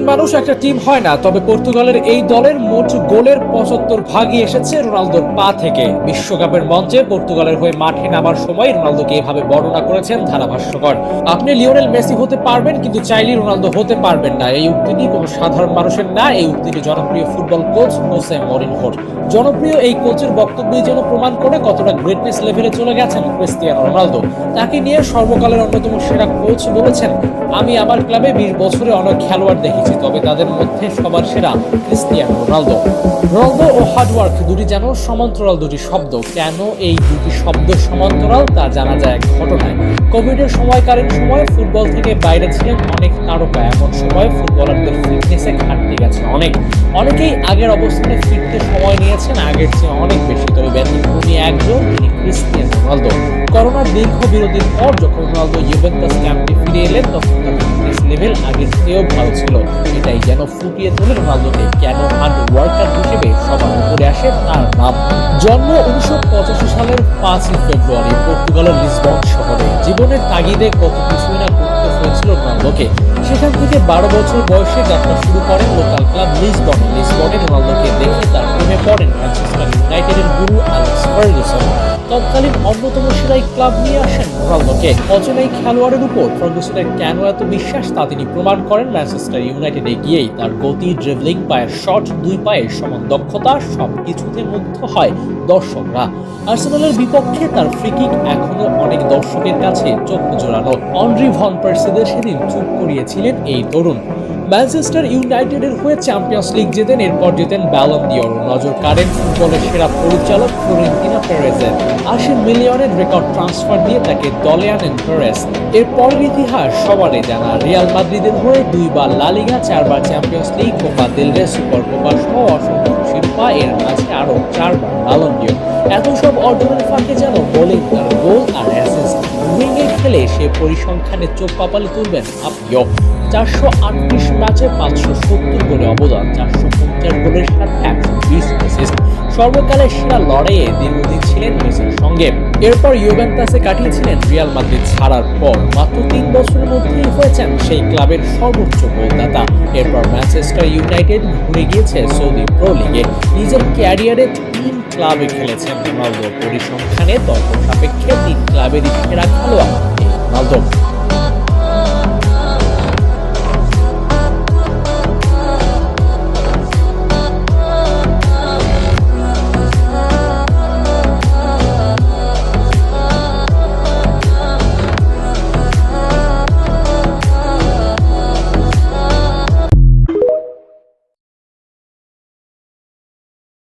একজন মানুষ, একটা টিম হয় না। তবে পর্তুগালের এই দলের মোট গোলের পঁচাত্তর ভাগই এসেছে রোনালদোর পা থেকে। বিশ্বকাপের মঞ্চে পর্তুগালের হয়ে মাঠে নামার সময় রোনালদোকে এভাবে বর্ণনা করেছেন ধারাভাষ্যকর। আপনি লিওনেল মেসি হতে পারবেন, কিন্তু চাইলে রোনালদো হতে পারবেন না। এই উক্তিটি কোনো সাধারণ মানুষের না, এই উক্তিটি জনপ্রিয় ফুটবল কোচ হোসে মরিনহোর। জনপ্রিয় এই কোচের বক্তব্যই যেন প্রমাণ করে কতটা গ্রেটনেস লেভেলে চলে গেছেন ক্রিস্টিয়ানো রোনালদো। তাকে নিয়ে সর্বকালের অন্যতম সেরা কোচ বলেছেন, আমি আমার ক্লাবে বিশ বছরে অনেক খেলোয়াড় দেখেছি। তবে তাদের মধ্যে সবার সেরা ক্রিস্টিয়ানো রোনালদো। রোনালদো ও হার্ডওয়ার্ক দুটি যেন সমান্তরাল দুটি শব্দ। কেন এই দুটি শব্দ সমান্তরাল তা জানা যায় এক ঘটনায়। কোভিডের সময়কালীন সময় ফুটবল থেকে বাইরে ছিলেন অনেক তারকা। এমন সময় ফুটবলারদের ফিটনেসে ঘাটতি গেছে অনেক। অনেকেই আগের অবস্থানে ফিরতে সময় নিয়েছেন, আগের চেয়ে অনেক বেশি। তবে ব্যতিক্রমী একজন, তিনি ক্রিস্টিয়ানো রোনালদো। করোনার দীর্ঘ বিরতির পর যখন রোনালদো ইউভেন্টাস ক্যাম্পে ফিরে এলেন, তখন তার লেভেল আগের চেয়েও ভালো ছিল। এটাই যেন ফুটিয়ে তোলে রোনালদোকে, কেন হার্ড ওয়ার্কার হিসেবে সবার উপরে আসে তার নাম জন্ম উনিশশো পঁচাশি সালের পাঁচই ফেব্রুয়ারি, পর্তুগালের লিসবন শহরে। জীবনের তাগিদে কত কিছুই না করতে হয়েছিল রোনালদোকে। সেখান থেকে বারো বছর বয়সে যাত্রা শুরু করেন লোকাল ক্লাব লিসবন। লিসবনে রোনালদোকে দেখে তার প্রেমে পড়েন ম্যানচেস্টার ইউনাইটেডের গুরু অ্যালেক্স ফার্গুসন। তৎকালীন অন্যতম সেরাই ক্লাব নিয়ে আসেন রোনালদোকে। অচেনাই খেলোয়াড়ের উপর ফার্গুসনের কেন এত বিশ্বাস তা তিনি প্রমাণ করেন ম্যানচেস্টার ইউনাইটেডে গিয়েই। তার গতি ড্রিবলিং পায়ের শট দুই পায়ের সমান দক্ষতা সব কিছুতে মুগ্ধ হয় দর্শকরা। আর্সেনালের বিপক্ষে তার ফ্রিকিক এখনও অনেক দর্শকের কাছে চোখ জোড়ানো। অন্ড্রি ভন পার্সিদের সেদিন চুপ করিয়েছিলেন এই তরুণ। ম্যানচেস্টার ইউনাইটেডের হয়ে চ্যাম্পিয়ন্স লিগ জেতেন, এরপর জেতেন ব্যালন দিওর নজর কাড়েন ফুটবলের সেরা পরিচালক ফ্লোরেন্টিনা পেরেজের। আশি মিলিয়নের রেকর্ড ট্রান্সফার দিয়ে তাকে দলে আনেন পেরেস এরপরের ইতিহাস সবারই জানা। রিয়াল মাদ্রিদের হয়ে দুইবার লালিগা চারবার চ্যাম্পিয়ন্স লিগ, কোপা দেল রে সুপার কোপা সহ অসংখ্য শিরোপা। এর মাঝে আরও চারবার ব্যালন অর্জনের ফাঁকে যেন বলেন তার গোল আর উইংয়ে খেলে সে পরিসংখ্যানে চোখ কপালে তুলবেন আপিও চারশো আটত্রিশ ম্যাচে পাঁচশো সত্তর গোলে অবদান, চারশো পঞ্চাশ গোলের সাথে একশো বিশ সর্বকালের সেরা লড়াইয়ে দীর্ঘদিন ছিলেন মেসির সঙ্গে। এরপর ইউভেন্টাসে কাটিয়েছিলেন রিয়াল মাদ্রিদ ছাড়ার পর মাত্র তিন বছরের মধ্যেই হয়েছেন সেই ক্লাবের সর্বোচ্চ গোলদাতা। এরপর ম্যানচেস্টার ইউনাইটেড ঘুরে গিয়েছে সৌদি প্রো লিগে। নিজের ক্যারিয়ারে তিন ক্লাবে খেলেছেন রোনালদো। পরিসংখ্যানে তর্ক সাপেক্ষে তিন ক্লাবেরই সেরা খেলোয়াড় রোনালদো।